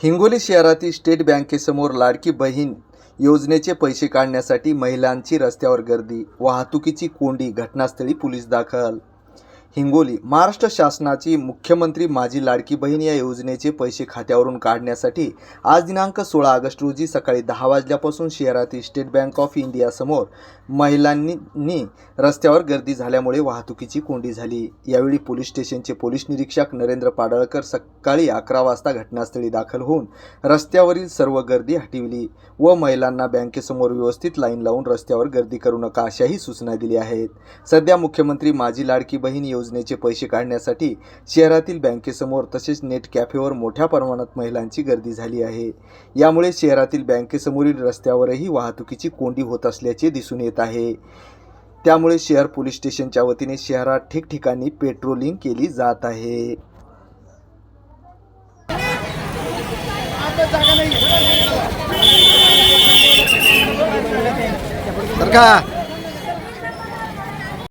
हिंगोली शहरातील स्टेट बँकेसमोर लाडकी बहीण योजनेचे पैसे काढण्यासाठी महिलांची रस्त्यावर गर्दी वाहतुकीची कोंडी घटनास्थळी पोलीस दाखल हिंगोली महाराष्ट्र शासनाची मुख्यमंत्री माझी लाडकी बहीण या योजनेचे पैसे खात्यावरून काढण्यासाठी आज दिनांक सोळा ऑगस्ट रोजी सकाळी दहा वाजल्यापासून शहरातील स्टेट बँक ऑफ इंडियासमोर महिलांनी रस्त्यावर गर्दी झाल्यामुळे वाहतुकीची कोंडी झाली. यावेळी पोलीस स्टेशनचे पोलीस निरीक्षक नरेंद्र पाडळकर सकाळी अकरा वाजता घटनास्थळी दाखल होऊन रस्त्यावरील सर्व गर्दी हटविली व महिलांना बँकेसमोर व्यवस्थित लाईन लावून रस्त्यावर गर्दी करू नका अशाही सूचना दिल्या आहेत. सध्या मुख्यमंत्री माझी लाडकी बहीण योजनेचे पैसे काढण्यासाठी शहरातील बँकेसमोर तसेच नेट कॅफेवर मोठ्या प्रमाणात महिलांची गर्दी झाली आहे. यामुळे शहरातील बँकेसमोरील रस्त्यावरही वाहतुकीची कोंडी होत असल्याचे दिसून येत आहे. त्यामुळे शहर पोलीस स्टेशनच्या वतीने शहरात ठिकठिकाणी पेट्रोलिंग केली जात आहे. तर